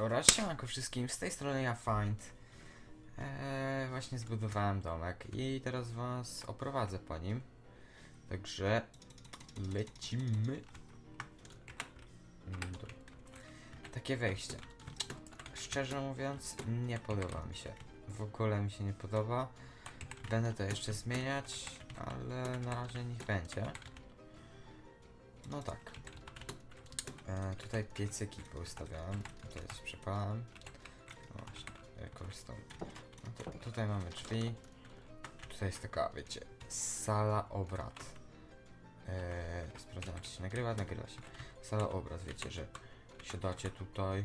Dobra, siemanko wszystkim, z tej strony ja Find. Eee, właśnie zbudowałem domek i teraz was oprowadzę po nim. Także lecimy. Mm. Takie wejście. Szczerze mówiąc, nie podoba mi się. W ogóle mi się nie podoba. Będę to jeszcze zmieniać, ale na razie niech będzie. No tak. E, tutaj piecyki poustawiałem. Tutaj coś przepalałem. No właśnie, korzystam. No to, tutaj mamy drzwi. Tutaj jest taka, wiecie, sala obrad. E, sprawdzam, czy się nagrywa. Nagrywa się. Sala obrad, wiecie, że siadacie tutaj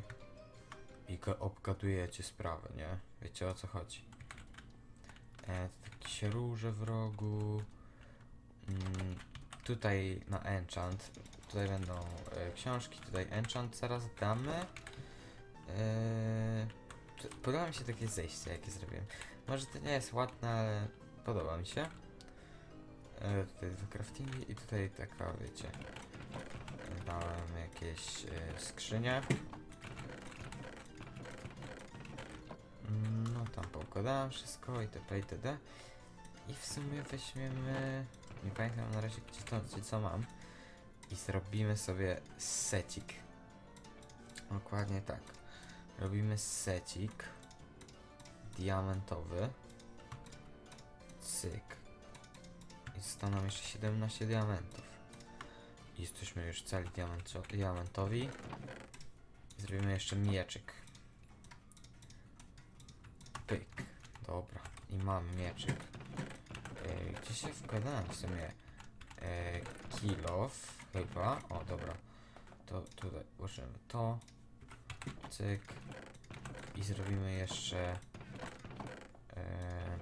i obgadujecie sprawę, nie? Wiecie o co chodzi. E, takie się róże w rogu. Mm, tutaj na enchant. Tutaj będą e, książki, tutaj enchant zaraz damy. E, podoba mi się takie zejście, jakie zrobiłem. Może to nie jest ładne, ale podoba mi się. E, tutaj dwa craftingi i tutaj taka, wiecie, dałem jakieś e, skrzynie. Mm, No tam poukładałem wszystko itp. itd. I w sumie weźmiemy. Nie pamiętam na razie gdzie to, gdzie co mam. I zrobimy sobie secik. Dokładnie tak. Robimy secik. Diamentowy. Cyk. I zostało nam jeszcze 17 diamentów. I jesteśmy już cali diamento- diamentowi. Zrobimy jeszcze mieczyk. Pyk. Dobra. I mamy mieczyk. Gdzie się wkładałem w sumie? E, kill off chyba. O, dobra. To tutaj użyjemy to. Cyk. I zrobimy jeszcze. E,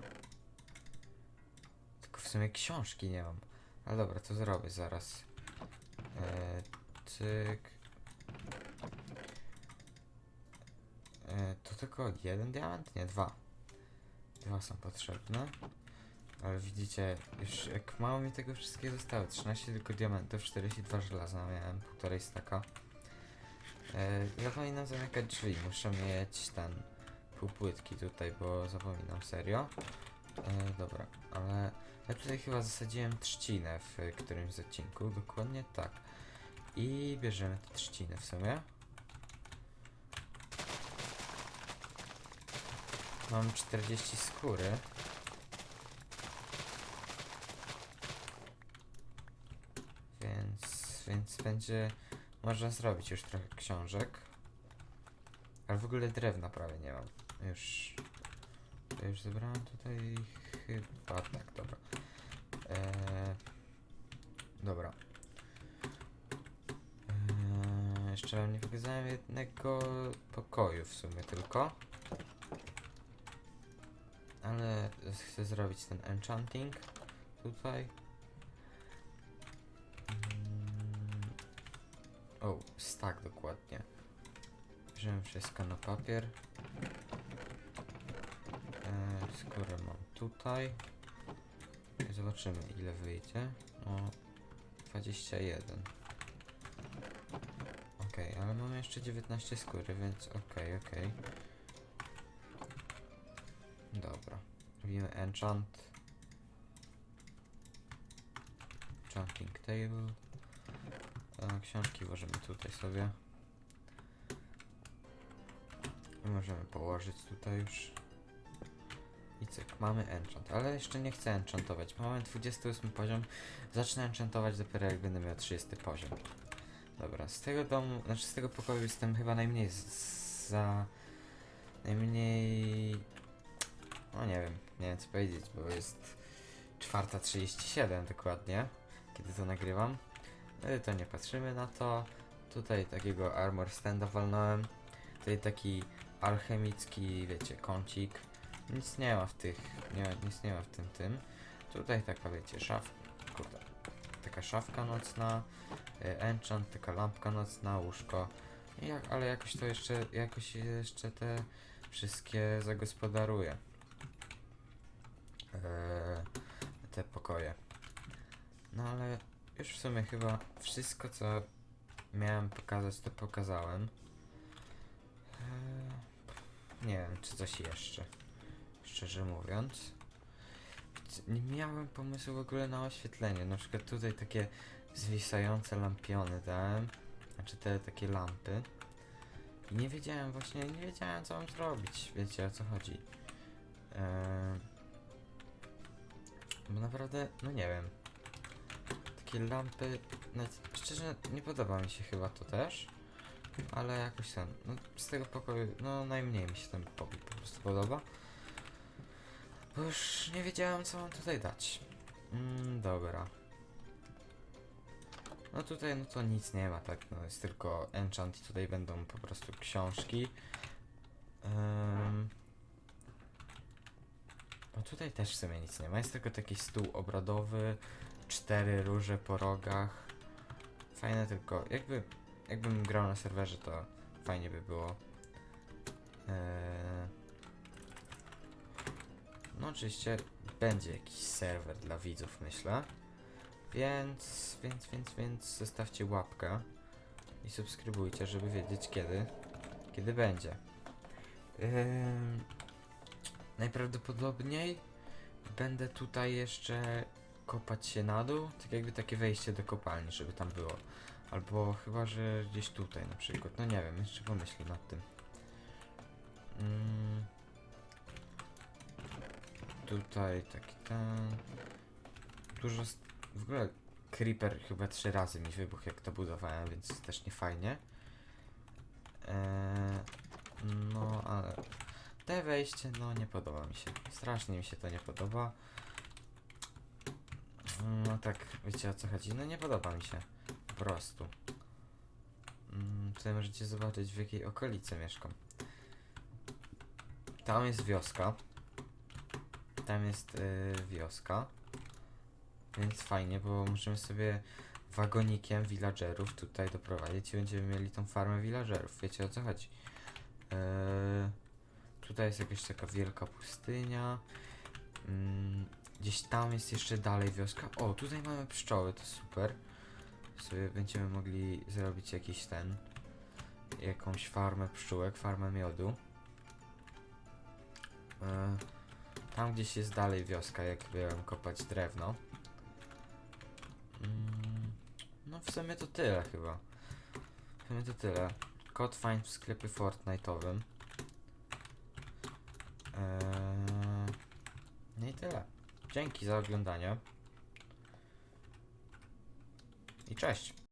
tylko w sumie książki nie mam. Ale dobra, to zrobię zaraz. E, cyk. E, to tylko jeden diament? Nie, dwa. Dwa są potrzebne. Ale widzicie, już jak mało mi tego wszystkiego zostało. 13 tylko diamentów, 42 żelaza miałem, półtorej staka. E, ja powinienem zamykać drzwi, muszę mieć ten półpłytki tutaj, bo zapominam serio. E, dobra, ale ja tutaj chyba zasadziłem trzcinę w którymś z odcinku, dokładnie tak. I bierzemy tę trzcinę w sumie. Mam 40 skóry. Więc, będzie można zrobić już trochę książek. Ale w ogóle drewna prawie nie mam. Już. To już zebrałem tutaj chyba tak, dobra. Eee, dobra. Eee, jeszcze nie pokazałem jednego pokoju w sumie tylko. Ale chcę zrobić ten enchanting tutaj. O, stack dokładnie. Bierzemy wszystko na papier. E, skórę mam tutaj. Zobaczymy ile wyjdzie. O, 21. Ok, ale mamy jeszcze 19 skóry, więc okej, okej. Dobra. Robimy enchant. Enchanting table. Książki włożymy tutaj sobie. Możemy położyć tutaj już. I cyk, mamy enchant, ale jeszcze nie chcę enchantować. Mamy 28 poziom. Zacznę enchantować dopiero jak będę miał 30 poziom. Dobra, z tego domu, znaczy z tego pokoju jestem chyba najmniej za... Najmniej... No nie wiem, nie wiem co powiedzieć, bo jest 4.37 dokładnie, kiedy to nagrywam. Ale to nie patrzymy na to. Tutaj takiego armor standa walnąłem. Tutaj taki alchemicki, wiecie, kącik. Nic nie ma w tych, nie, nic nie ma w tym tym. Tutaj taka, wiecie, szaf, kurde, taka szafka nocna, e, enchant, taka lampka nocna, łóżko. Jak, ale jakoś to jeszcze, jakoś jeszcze te wszystkie zagospodaruję. Eee, te pokoje. No ale już w sumie chyba wszystko, co miałem pokazać, to pokazałem. Nie wiem, czy coś jeszcze. Szczerze mówiąc. Nie miałem pomysłu w ogóle na oświetlenie. Na przykład tutaj takie zwisające lampiony dałem. Znaczy te takie lampy. I nie wiedziałem właśnie, nie wiedziałem co mam zrobić. Wiecie o co chodzi. Eee, bo naprawdę, no nie wiem. Takie lampy, nawet szczerze nie podoba mi się chyba to też. Ale jakoś ten, no z tego pokoju, no najmniej mi się ten pokój po prostu podoba. Bo już nie wiedziałem co mam tutaj dać. Mm, dobra. No tutaj no to nic nie ma, tak, no jest tylko enchant i tutaj będą po prostu książki. Um, no tutaj też w sumie nic nie ma, jest tylko taki stół obradowy, cztery róże po rogach. Fajne tylko, jakby, jakbym grał na serwerze to fajnie by było. Eee, no oczywiście będzie jakiś serwer dla widzów myślę. Więc, więc, więc, więc zostawcie łapkę i subskrybujcie, żeby wiedzieć kiedy, kiedy będzie. Ym, najprawdopodobniej będę tutaj jeszcze kopać się na dół, tak jakby takie wejście do kopalni, żeby tam było. Albo chyba, że gdzieś tutaj na przykład. No nie wiem, jeszcze pomyślę nad tym. Mm. Tutaj taki ten. Dużo. W ogóle creeper chyba trzy razy mi wybuchł jak to budowałem, więc też nie fajnie. Eee, no ale te wejście no nie podoba mi się. Strasznie mi się to nie podoba. No tak, wiecie o co chodzi? No nie podoba mi się. Po prostu. Mm, tutaj możecie zobaczyć w jakiej okolicy mieszkam. Tam jest wioska. Tam jest y, wioska. Więc fajnie, bo możemy sobie wagonikiem villagerów tutaj doprowadzić i będziemy mieli tą farmę villagerów. Wiecie o co chodzi? Eee, tutaj jest jakaś taka wielka pustynia. Mm, gdzieś tam jest jeszcze dalej wioska. O, tutaj mamy pszczoły, to super. Sobie będziemy mogli zrobić jakiś ten. Jakąś farmę pszczółek, farmę miodu. Eee, tam gdzieś jest dalej wioska, jak byłem kopać drewno. Mm, no w sumie to tyle chyba. W sumie to tyle. Kod find w sklepie Fortnite'owym. Eee, no i tyle. Dzięki za oglądanie. I cześć.